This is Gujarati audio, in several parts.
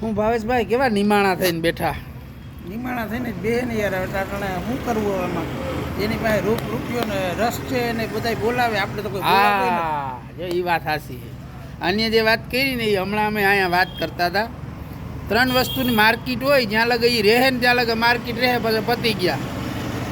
હું ભાવેશભાઈ કેવા નિમાણા થઈને બેઠા? નિમાણા થઈને બે ને યાર હવે ટાટાને શું કરવું એમાં એની પાસે રૂપ રૂપિયો ને રસ છે ને બધા બોલાવે આપણે તો કોઈ હા જો એ વાત હાસી અન્ય જે વાત કરી ને એ હમણાં અમે અહીંયા વાત કરતા હતા. ત્રણ વસ્તુની માર્કેટ હોય જ્યાં લગે એ રહે ને ત્યાં લગે માર્કેટ રહે પછી પતી ગયા.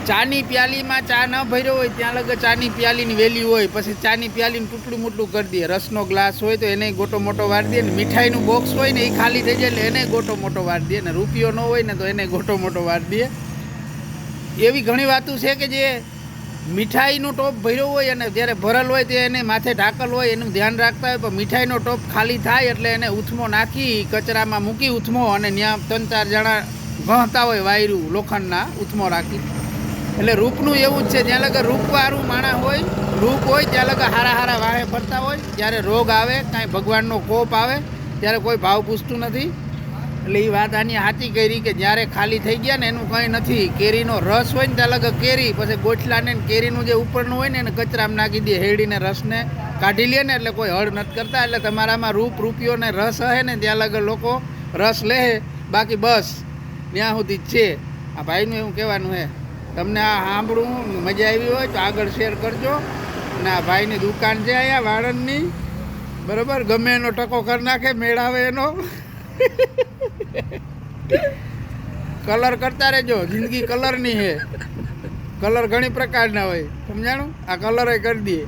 ચાની પ્યાલીમાં ચા ન ભર્યો હોય, ત્યાં લગે ચાની પ્યાલીની વેલી હોય, પછી ચાની પ્યાલીને ટૂટલું મોટું કરી દે. રસનો ગ્લાસ હોય તો એને ગોટો મોટો વાર દે ને મીઠાઈનું બોક્સ હોય ને એ ખાલી થઈ જાય એટલે એને ગોટો મોટો વાર દે ને રૂપિયો ન હોય ને તો એને ગોટો મોટો વાર દે. એવી ઘણી વાતો છે કે જે મીઠાઈનો ટોપ ભર્યો હોય અને જ્યારે ભરેલ હોય તે એને માથે ઢાકલ હોય એનું ધ્યાન રાખતા હોય, પણ મીઠાઈનો ટોપ ખાલી થાય એટલે એને ઉથમો નાખી કચરામાં મૂકી ઉથમો અને ત્યાં ત્રણ ચાર જણા ગણતા હોય વાયરું, લોખંડના ઉથમો રાખી. એટલે રૂપનું એવું જ છે, જ્યાં લગર રૂપવાળું માણા હોય, રૂપ હોય, ત્યાં લગર હારા હારા વાહે ફરતા હોય, જ્યારે રોગ આવે, કાંઈ ભગવાનનો કોપ આવે, ત્યારે કોઈ ભાવ પૂછતું નથી. એટલે એ વાત આની સાચી કરી કે જ્યારે ખાલી થઈ ગયા ને એનું કંઈ નથી, કેરીનો રસ હોય ને ત્યાં લગર કેરી, પછી ગોઠલાને કેરીનું જે ઉપરનું હોય ને એને કચરામાં નાખી દે હેડીને રસને કાઢી લે ને એટલે કોઈ હળ નથી કરતા, એટલે તમારામાં રૂપ રૂપિયો ને રસ હે ને ત્યાં લગર લોકો રસ લે બાકી બસ ત્યાં સુધી જ છે. આ ભાઈનું એવું કહેવાનું હે. તમને આ સાંભળવું મજા આવી હોય તો આગળ શેર કરજો. અને આ ભાઈની દુકાન છે અહીંયા, વાળંદની. બરાબર? ગમે એનો ટકો કરી નાખે, મેળાવે એનો. કલર કરતા રહેજો. જિંદગી કલરની છે. કલર ઘણી પ્રકારના હોય. સમજાણું? આ કલર કરી દઈએ.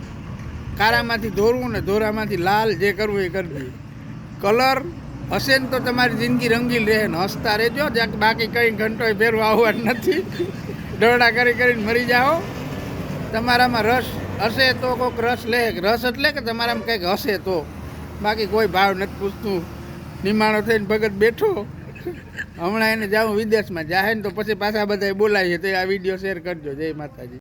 કારામાંથી ધોરવું ને ધોરામાંથી લાલ જે કરવું એ કરી દઈએ. કલર હશે ને તો તમારી જિંદગી રંગીલ રહે ને હસતા રહેજો. બાકી કંઈ ઘંટોય ફેરવા આવવાનું નથી. દોડા કરી કરીને મરી જાઓ. તમારામાં રસ હશે તો કોઈક રસ લે. રસ એટલે કે તમારામાં કંઈક હશે તો. બાકી કોઈ ભાવ નથી પૂછતું. નિમાણો થઈને ભગત બેઠો. હમણાં એને જાઉં વિદેશમાં. જાહે ને તો પછી પાછા બધા બોલાવીએ તો આ વીડિયો શેર કરજો. જય માતાજી.